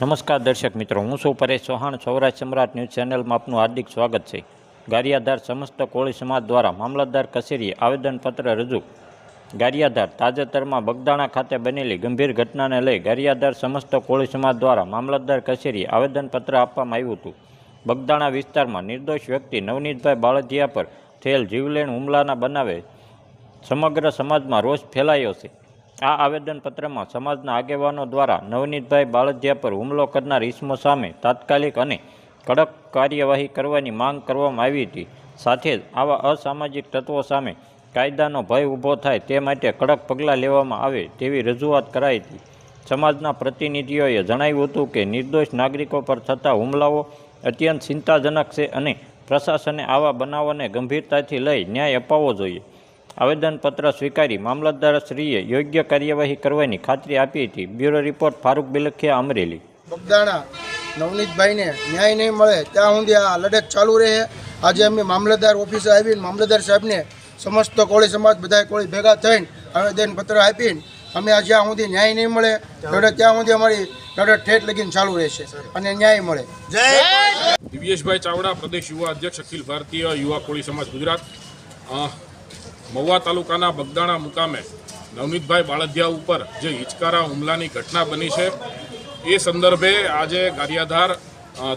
નમસ્કાર દર્શક મિત્રો, હું છું પરેશ ચૌહાણ. સૌરાષ્ટ્ર સમ્રાટ ન્યૂઝ ચેનલમાં આપનું હાર્દિક સ્વાગત છે. ગારિયાધાર સમસ્ત કોળી સમાજ દ્વારા મામલતદાર કચેરીએ આવેદનપત્ર રજૂ. ગારિયાધાર તાજેતરમાં બગદાણા ખાતે બનેલી ગંભીર ઘટનાને લઈ ગારિયાધાર સમસ્ત કોળી સમાજ દ્વારા મામલતદાર કચેરીએ આવેદનપત્ર આપવામાં આવ્યું હતું. બગદાણા વિસ્તારમાં નિર્દોષ વ્યક્તિ નવનીતભાઈ બાળધિયા પર થયેલ જીવલેણ હુમલાના બનાવે સમગ્ર સમાજમાં રોષ ફેલાયો છે. આ આવેદનપત્રમાં સમાજના આગેવાનો દ્વારા નવનીતભાઈ બાળદિયા પર હુમલો કરનાર ઇસમો સામે તાત્કાલિક અને કડક કાર્યવાહી કરવાની માંગ કરવામાં આવી હતી. સાથે જ આવા અસામાજિક તત્વો સામે કાયદાનો ભય ઊભો થાય તે માટે કડક પગલાં લેવામાં આવે તેવી રજૂઆત કરાઈ હતી. સમાજના પ્રતિનિધિઓએ જણાવ્યું હતું કે નિર્દોષ નાગરિકો પર થતા હુમલાઓ અત્યંત ચિંતાજનક છે અને પ્રશાસને આવા બનાવોને ગંભીરતાથી લઈ ન્યાય અપાવવો જોઈએ. આવેદનપત્ર સ્વીકારી મામલતદારશ્રીએ યોગ્ય કાર્યવાહી કરવાની ખાતરી આપી હતી. Bureau report Farooq Bilakhiya Amreli. Bagdana નવનીતભાઈને ન્યાય નહીં મળે ત્યાં સુધી આ લડત ચાલુ રહે. આજે અમે મામલતદાર ઓફિસે આવીને મામલતદાર સાહેબને સમસ્ત કોળી સમાજ બધા કોળી ભેગા થઈને આવેદનપત્ર આપીને અમે આ જ્યાં સુધી ન્યાય નહીં મળે લડત ત્યાં સુધી અમારી લડત ઠેઠ લગીને ચાલુ રહેશે અને ન્યાય મળે. દિવ્યેશભાઈ ચાવડા પ્રદેશ યુવા અધ્યક્ષ અખિલ ભારતીય યુવા કોળી સમાજ ગુજરાત. મહુવા તાલુકાના બગદાણા મુકામે નવનીતભાઈ બાળધિયા ઉપર જે હિચકારા હુમલાની ઘટના બની છે, એ સંદર્ભે આજે ગારિયાધાર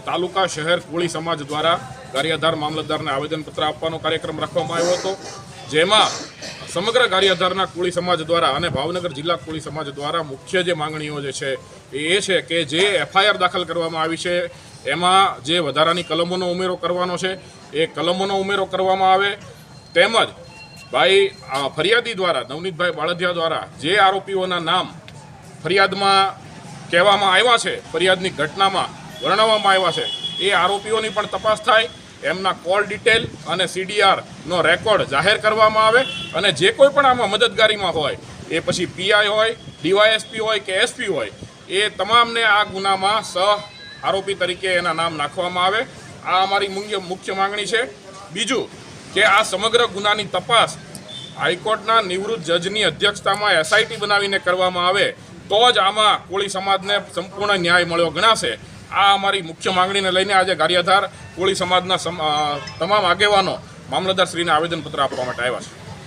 તાલુકા શહેર કોળી સમાજ દ્વારા ગારિયાધાર મામલતદારને આવેદનપત્ર આપવાનો કાર્યક્રમ રાખવામાં આવ્યો હતો. જેમાં સમગ્ર ગારિયાધારના કોળી સમાજ દ્વારા અને ભાવનગર જિલ્લા કોળી સમાજ દ્વારા મુખ્ય જે માંગણીઓ જે છે, એ એ છે કે જે એફઆઈઆર દાખલ કરવામાં આવી છે, એમાં જે વધારાની કલમોનો ઉમેરો કરવાનો છે, એ કલમોનો ઉમેરો કરવામાં આવે. તેમજ ભાઈ ફરિયાદી દ્વારા, નવનીતભાઈ બાળધિયા દ્વારા જે આરોપીઓના નામ ફરિયાદમાં કહેવામાં આવ્યા છે, ફરિયાદની ઘટનામાં વર્ણવવામાં આવ્યા છે, એ આરોપીઓની પણ તપાસ થાય, એમના કોલ ડિટેલ અને સીડીઆરનો રેકોર્ડ જાહેર કરવામાં આવે અને જે કોઈ પણ આમાં મદદગારીમાં હોય, એ પછી પીઆઈ હોય ડીવાયએસપી હોય કે એસપી હોય, એ તમામને આ ગુનામાં સહ આરોપી તરીકે એના નામ નાખવામાં આવે. આ અમારી મુખ્ય મુખ્ય માંગણી છે. બીજું કે આ સમગ્ર ગુનાની તપાસ હાઈકોર્ટના નિવૃત્ત જજની અધ્યક્ષતામાં એસઆઈટી બનાવીને કરવામાં આવે, તો જ આમાં કોળી સમાજને સંપૂર્ણ ન્યાય મળ્યો ગણાશે. આ અમારી મુખ્ય માંગણીને લઈને આજે ગારિયાધાર કોળી સમાજના તમામ આગેવાનો, મામલતદારશ્રીને આવેદનપત્ર આપવા માટે આવ્યા છે.